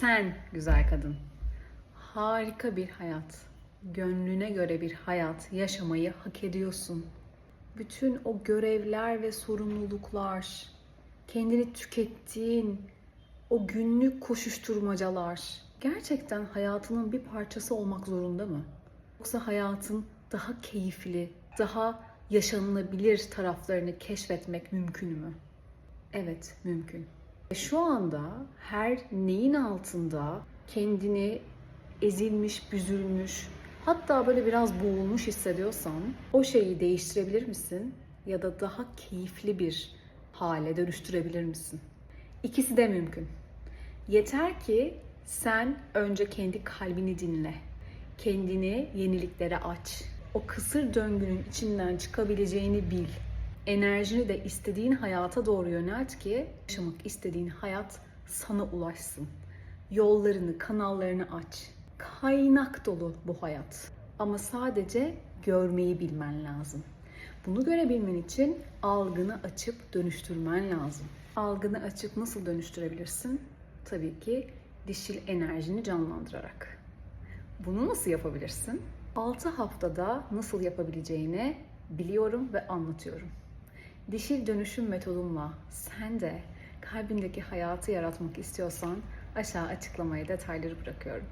Sen güzel kadın. Harika bir hayat. Gönlüne göre bir hayat yaşamayı hak ediyorsun. Bütün o görevler ve sorumluluklar, kendini tükettiğin o günlük koşuşturmacalar gerçekten hayatının bir parçası olmak zorunda mı? Yoksa hayatın daha keyifli, daha yaşanılabilir taraflarını keşfetmek mümkün mü? Evet, mümkün. E, Şu anda her neyin altında kendini ezilmiş, büzülmüş, hatta böyle biraz boğulmuş hissediyorsan o şeyi değiştirebilir misin? Ya da daha keyifli bir hale dönüştürebilir misin? İkisi de mümkün. Yeter ki sen önce kendi kalbini dinle. Kendini yeniliklere aç. O kısır döngünün içinden çıkabileceğini bil. Enerjini de istediğin hayata doğru yönelt ki yaşamak istediğin hayat sana ulaşsın. Yollarını, kanallarını aç. Kaynak dolu bu hayat. Ama sadece görmeyi bilmen lazım. Bunu görebilmen için algını açıp dönüştürmen lazım. Algını açıp nasıl dönüştürebilirsin? Tabii ki dişil enerjini canlandırarak. Bunu nasıl yapabilirsin? 6 haftada nasıl yapabileceğini biliyorum ve anlatıyorum. Dişil dönüşüm metodumla sen de kalbindeki hayatı yaratmak istiyorsan aşağı açıklamaya detayları bırakıyorum.